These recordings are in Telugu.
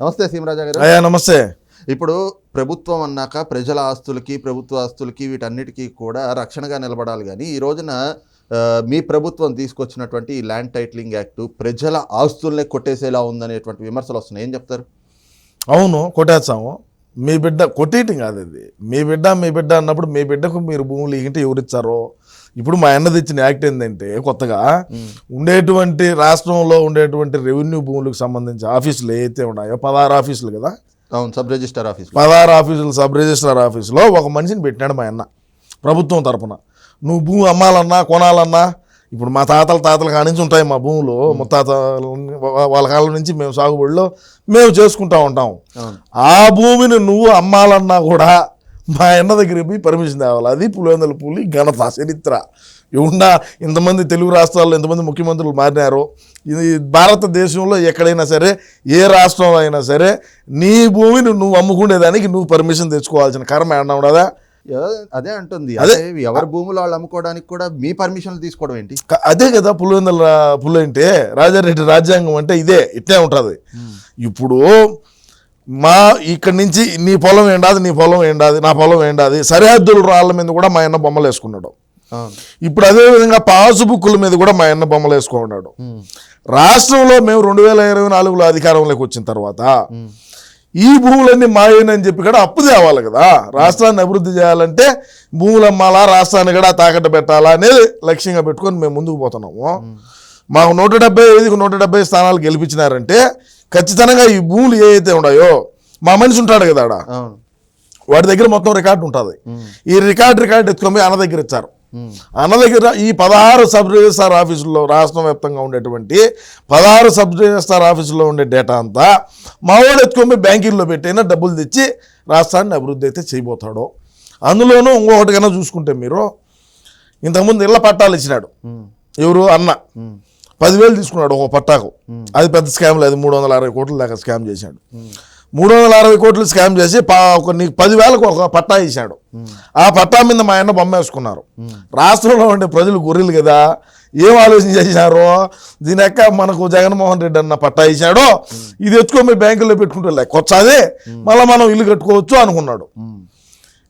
నమస్తే సీమరాజా గారు. అయ్యా నమస్తే. ఇప్పుడు ప్రభుత్వం అన్నాక ప్రజల ఆస్తులకి ప్రభుత్వ ఆస్తులకి వీటన్నిటికీ కూడా రక్షణగా నిలబడాలి కానీ ఈ రోజున మీ ప్రభుత్వం తీసుకొచ్చినటువంటి ఈ ల్యాండ్ టైటిలింగ్ యాక్ట్ ప్రజల ఆస్తుల్నే కొట్టేసేలా ఉందనేటువంటి విమర్శలు వస్తున్నాయి. ఏం చెప్తారు? అవును కొట్టేస్తాము. మీ బిడ్డ కొట్టేయటం కాదు అది మీ బిడ్డ మీ బిడ్డ అన్నప్పుడు మీ బిడ్డకు మీరు భూములు ఇగింటే ఎవరిచ్చారో ఇప్పుడు మా అన్న తెచ్చిన యాక్ట్ ఏంటంటే కొత్తగా ఉండేటువంటి రాష్ట్రంలో ఉండేటువంటి రెవెన్యూ భూములకు సంబంధించి ఆఫీసులు ఏవైతే ఉన్నాయో పదహారు ఆఫీసులు కదా? అవును సబ్ రిజిస్టర్ ఆఫీస్. పదహారు ఆఫీసులు సబ్ రిజిస్ట్రార్ ఆఫీసులో ఒక మనిషిని పెట్టినాడు మా అన్న ప్రభుత్వం తరపున. నువ్వు భూమి అమ్మాలన్నా కొనాలన్నా ఇప్పుడు మా తాతల తాతల కాడ నుంచి ఉంటాయి మా భూములు ముత్తాత వాళ్ళ కాలం నుంచి మేము సాగుబడిలో మేము చేసుకుంటా ఉంటాం. ఆ భూమిని నువ్వు అమ్మాలన్నా కూడా మా అన్న దగ్గరికి పోయి పర్మిషన్ తేవాలి. అది పులివెందుల పులి ఘనత చరిత్ర. ఉన్న ఇంతమంది తెలుగు రాష్ట్రాల్లో ఎంతమంది ముఖ్యమంత్రులు మారినారు ఇది భారతదేశంలో ఎక్కడైనా సరే ఏ రాష్ట్రంలో అయినా సరే నీ భూమిని నువ్వు అమ్ముకునేదానికి నువ్వు పర్మిషన్ తెచ్చుకోవాల్సిన కర్మ ఏమన్నా ఉండదా? అదే అంటుంది. అదే. ఎవరి భూములు వాళ్ళు అమ్ముకోవడానికి కూడా మీ పర్మిషన్లు తీసుకోవడం ఏంటి? అదే కదా పులివెందుల పులి అంటే రాజారెడ్డి రాజ్యాంగం అంటే ఇదే ఇట్లే ఉంటుంది. ఇప్పుడు మా ఇక్కడి నుంచి నీ పొలం ఏండాది నీ పొలం ఏండాది నా పొలం ఏండాది సరిహద్దుల రాళ్ళ మీద కూడా మా అన్న బొమ్మలు వేసుకున్నాడు ఇప్పుడు అదే విధంగా పాసుబుక్కుల మీద కూడా మా అన్న బొమ్మలు వేసుకున్నాడు. రాష్ట్రంలో మేము రెండు వేల ఇరవై నాలుగులో అధికారంలోకి వచ్చిన తర్వాత. ఈ భూములన్నీ మాయనని చెప్పి కూడా అప్పు తేవాలి కదా రాష్ట్రాన్ని అభివృద్ధి చేయాలంటే భూములు అమ్మాలా రాష్ట్రాన్ని కూడా తాకట్టు పెట్టాలా అనేది లక్ష్యంగా పెట్టుకొని మేము ముందుకు పోతున్నాము మాకు నూట డెబ్బై ఐదుకు నూట డెబ్బై స్థానాలు గెలిపించినారంటే ఖచ్చితంగా ఈ భూములు ఏవైతే ఉన్నాయో మా మనిషి ఉంటాడు కదా ఆడ వాడి దగ్గర మొత్తం రికార్డు ఉంటుంది. ఈ రికార్డు రికార్డు ఎత్తుకొని అన్న దగ్గర ఇచ్చారు. అన్న దగ్గర ఈ పదహారు సబ్ రిజిస్టార్ ఆఫీసుల్లో రాష్ట్ర వ్యాప్తంగా ఉండేటువంటి పదహారు సబ్ రిజిస్టార్ ఆఫీసుల్లో ఉండే డేటా అంతా మా వాడు ఎత్తుకొని బ్యాంకుల్లో పెట్టైనా డబ్బులు తెచ్చి రాష్ట్రాన్ని అభివృద్ధి అయితే చేయబోతాడు అందులోనూ ఇంకొకటి కన్నా చూసుకుంటే మీరు ఇంతకుముందు ఇళ్ళ పట్టాలు ఇచ్చినాడు. ఎవరు అన్న. పదివేలు తీసుకున్నాడు ఒక పట్టాకు. అది పెద్ద స్కామ్ లేదు మూడు వందల అరవై కోట్ల దాకా స్కామ్ చేశాడు. మూడు వందల అరవై కోట్లు స్కామ్ చేసి పా ఒక నీకు పదివేలకు ఒక పట్టా ఇచ్చాడు. ఆ పట్టా మీద మా ఆయన బొమ్మ వేసుకున్నారు. రాష్ట్రంలో ఉండే ప్రజలు గొర్రెలు కదా ఏం ఆలోచన చేశారో? దీని యొక్క మనకు జగన్మోహన్ రెడ్డి అన్న పట్టా ఇచ్చాడో? ఇది ఎత్తుకొని మీ బ్యాంకులో పెట్టుకుంటే లేకొచ్చాదే మళ్ళీ మనం ఇల్లు కట్టుకోవచ్చు అనుకున్నాడు.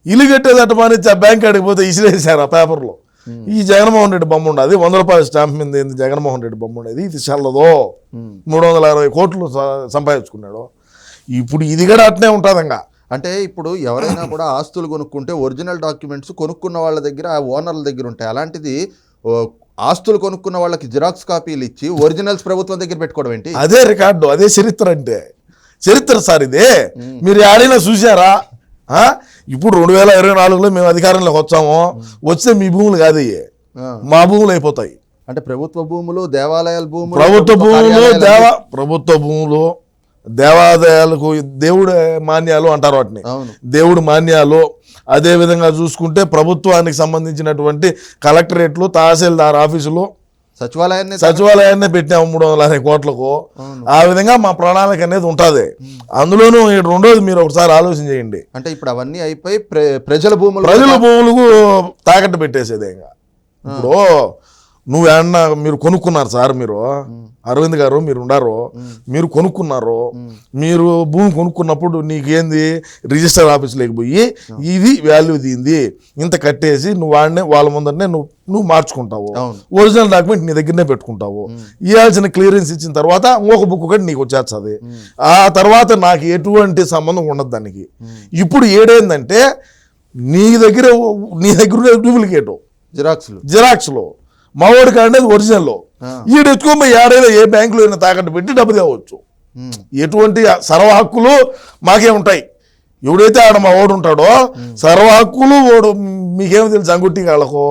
ఇల్లు కట్టేదట మానేసి ఆ బ్యాంక్ అడిగిపోతే ఇసిరేసారు ఆ పేపర్లో. ఈ జగన్మోహన్ రెడ్డి బొమ్మ ఉండదు. వంద రూపాయల స్టాంప్ మీద ఏంది జగన్మోహన్ రెడ్డి బొమ్మ ఉండేది. ఇది చల్లదో. ఉమ్. మూడు వందల అరవై కోట్లు సంపాదించుకున్నాడు. ఇప్పుడు ఇది కూడా అట్నే ఉంటుంది ఇంకా. అంటే ఇప్పుడు ఎవరైనా కూడా ఆస్తులు కొనుక్కుంటే ఒరిజినల్ డాక్యుమెంట్స్ కొనుక్కున్న వాళ్ళ దగ్గర ఆ ఓనర్ల దగ్గర ఉంటాయి. అలాంటిది ఆస్తులు కొనుక్కున్న వాళ్ళకి జిరాక్స్ కాపీలు ఇచ్చి ఒరిజినల్స్ ప్రభుత్వం దగ్గర పెట్టుకోవడం ఏంటి? అదే రికార్డు అదే చరిత్ర అంటే. చరిత్ర సార్ ఇదే. మీరు ఆడైనా చూసారా ఆ? ఇప్పుడు రెండు వేల ఇరవై నాలుగులో మేము అధికారంలోకి వచ్చాము వస్తే మీ భూములు కాదు. మా భూములు అయిపోతాయి. అంటే ప్రభుత్వ భూములు దేవాలయాల భూములు ప్రభుత్వ భూములు దేవ ప్రభుత్వ భూములు దేవాలయాలకు దేవుడు మాన్యాలు అంటారు వాటిని. దేవుడు మాన్యాలు. అదే విధంగా చూసుకుంటే ప్రభుత్వానికి సంబంధించినటువంటి కలెక్టరేట్లు తహసీల్దార్ ఆఫీసులు సచివాలయాన్ని సచివాలయాన్ని పెట్టాము మూడు వందల అరవై కోట్లకు. ఆ విధంగా మా ప్రణాళిక అనేది ఉంటుంది. అందులోనూ ఈ రెండోది మీరు ఒకసారి ఆలోచన చేయండి. అంటే ఇప్పుడు అవన్నీ అయిపోయి ప్ర- ప్రజల భూములు ప్రజల భూములకు తాకట్టు పెట్టేసేదే ఇంకా. ఇప్పుడు నువ్వు ఏమన్నా మీరు కొనుక్కున్నారు సార్ మీరు? అరవింద్ గారు మీరు ఉండారు? మీరు కొనుక్కున్నారు? మీరు భూమి కొనుక్కున్నప్పుడు నీకేంది? రిజిస్టర్ ఆఫీస్లోకి పోయి ఇది వాల్యూ దీంది. ఇంత కట్టేసి నువ్వు వాడినే వాళ్ళ ముందరనే నువ్వు నువ్వు మార్చుకుంటావు. ఒరిజినల్ డాక్యుమెంట్ నీ దగ్గరనే పెట్టుకుంటావు. ఇవ్వాల్సిన క్లియరెన్స్ ఇచ్చిన తర్వాత ఇంకొక బుక్ ఒకటి నీకు వచ్చేస్తుంది. ఆ తర్వాత నాకు ఎటువంటి సంబంధం ఉండదు దానికి. ఇప్పుడు ఏడైందంటే నీ దగ్గర నీ దగ్గర డూప్లికేట్ జిరాక్స్లు జిరాక్స్లో మావాడి కాడనేది ఒరిజినల్లో. ఈడు ఎత్తుకోమో ఏడైనా ఏ బ్యాంకులో అయినా తాకట్టు పెట్టి డబ్బు తేవచ్చు. ఎటువంటి సర్వ హక్కులు మాకే ఉంటాయి. ఎవడైతే ఆడ మా ఓడు ఉంటాడో సర్వ హక్కులు ఓడు మీకేమో తెలుసు? అంగుట్టి కాళ్ళకు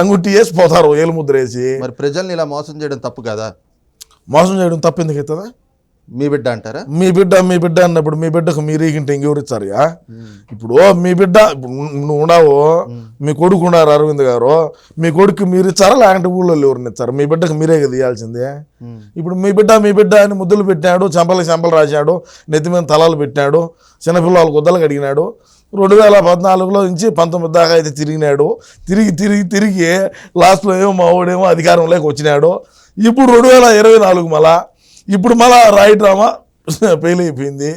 అంగుట్టి వేసి పోతారు ఏలు ముద్ర వేసి మరి ప్రజల్ని ఇలా మోసం చేయడం తప్పు కదా? మోసం చేయడం తప్పు ఎందుకు అవుతుందా? మీ బిడ్డ అంటారా? మీ బిడ్డ మీ బిడ్డ అన్నప్పుడు మీ బిడ్డకు మీరు ఈగింటే ఇంకెవరు ఇచ్చారుయా ఇప్పుడు మీ బిడ్డ నువ్వు ఉన్నావు మీ కొడుకు ఉన్నారు అరవింద్ గారు మీ కొడుకు మీరు ఇచ్చారా? లేకుంటే ఊళ్ళో ఎవరిని ఇచ్చారు? మీ బిడ్డకు మీరే కదా ఇవ్వాల్సిందే. ఇప్పుడు మీ బిడ్డ మీ బిడ్డ అని ముద్దులు పెట్టాడు చెంపలకి చెంపలు రాశాడు నెత్తి మీద తలాలు పెట్టాడు చిన్నపిల్లలు గుద్దలు కడిగినాడు రెండు వేల పద్నాలుగులో నుంచి పంతొమ్మిది దాకా అయితే తిరిగినాడు తిరిగి తిరిగి తిరిగి లాస్ట్లో ఏమో మా వాడేమో అధికారంలోకి వచ్చినాడు ఇప్పుడు రెండు వేల ఇరవై నాలుగు మళ్ళా ఇప్పుడు మళ్ళా రాయి డ్రామా ఫెయిల్ అయిపోయింది.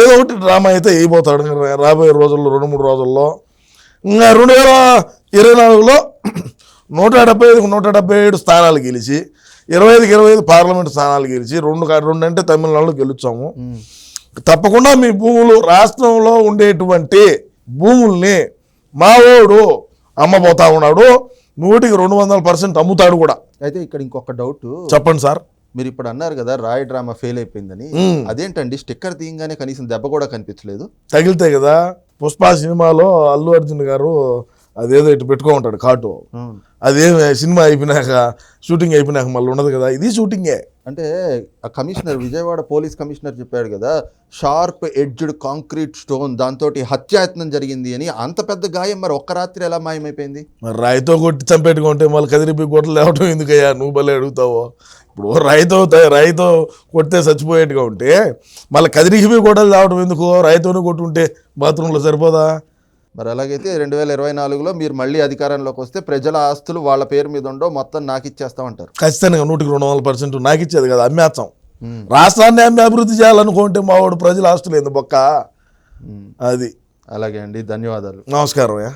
ఏదో ఒకటి డ్రామా అయితే అయిపోతాడు. రాబోయే రోజుల్లో రెండు మూడు రోజుల్లో. ఇంకా రెండు వేల ఇరవై నాలుగులో నూట డెబ్బై ఐదుకు నూట డెబ్బై ఏడు స్థానాలు గెలిచి ఇరవై ఐదుకి ఇరవై ఐదు పార్లమెంట్ స్థానాలు గెలిచి రెండు రెండు అంటే తమిళనాడులో గెలుచాము. తప్పకుండా మీ భూములు రాష్ట్రంలో ఉండేటువంటి భూముల్ని మావోడు అమ్మబోతా ఉన్నాడు. నూటికి రెండు వందల పర్సెంట్ అమ్ముతాడు కూడా. అయితే ఇక్కడ ఇంకొక డౌట్. చెప్పండి సార్. మీరు ఇప్పుడు అన్నారు కదా రాయ్ డ్రామా ఫెయిల్ అయిపోయిందని. అదేంటండి? స్టిక్కర్ తీయంగానే కనీసం దెబ్బ కూడా కనిపించలేదు. తగిలితే కదా పుష్ప సినిమాలో అల్లు అర్జున్ గారు అదేదో ఇటు పెట్టుకో ఉంటాడు కాటు. అదేం సినిమా అయిపోయినాక షూటింగ్ అయిపోయినాక మళ్ళీ ఉండదు కదా ఇది షూటింగే. అంటే ఆ కమిషనర్ విజయవాడ పోలీస్ కమిషనర్ చెప్పాడు కదా షార్ప్ ఎడ్జ్డ్ కాంక్రీట్ స్టోన్ దాంతో హత్యాయత్నం జరిగింది అని. అంత పెద్ద గాయం మరి ఒక్క రాత్రి ఎలా మాయమైపోయింది? మరి రాయితో కొట్టి చంపెట్టుకుంటే మళ్ళీ కదిరిపి గొడ్డలు లేవటం ఎందుకయ్యా? నువ్వు భలే అడుగుతావు. ఇప్పుడు రాయితో త- రాయితో కొడితే చచ్చిపోయేట్టుగా ఉంటే మళ్ళీ కదిరిపి గొడ్డలు లేవటం ఎందుకు? రాయితోనే కొట్టుంటే బాత్రూంలో సరిపోదా? మరి అలాగైతే రెండు వేల ఇరవై నాలుగులో మీరు మళ్ళీ అధికారంలోకి వస్తే ప్రజల ఆస్తులు వాళ్ళ పేరు మీద ఉండో మొత్తం నాకు ఇచ్చేస్తామంటారు. ఖచ్చితంగా నూటికి రెండు వందల పర్సెంట్ నాకు ఇచ్చేది కదా అమ్మేస్తాం రాష్ట్రాన్ని అమ్మి అభివృద్ధి చేయాలనుకుంటే మా వాడు ప్రజల ఆస్తులు ఎందుకు బొక్క. అది. అలాగే అండి ధన్యవాదాలు. నమస్కారం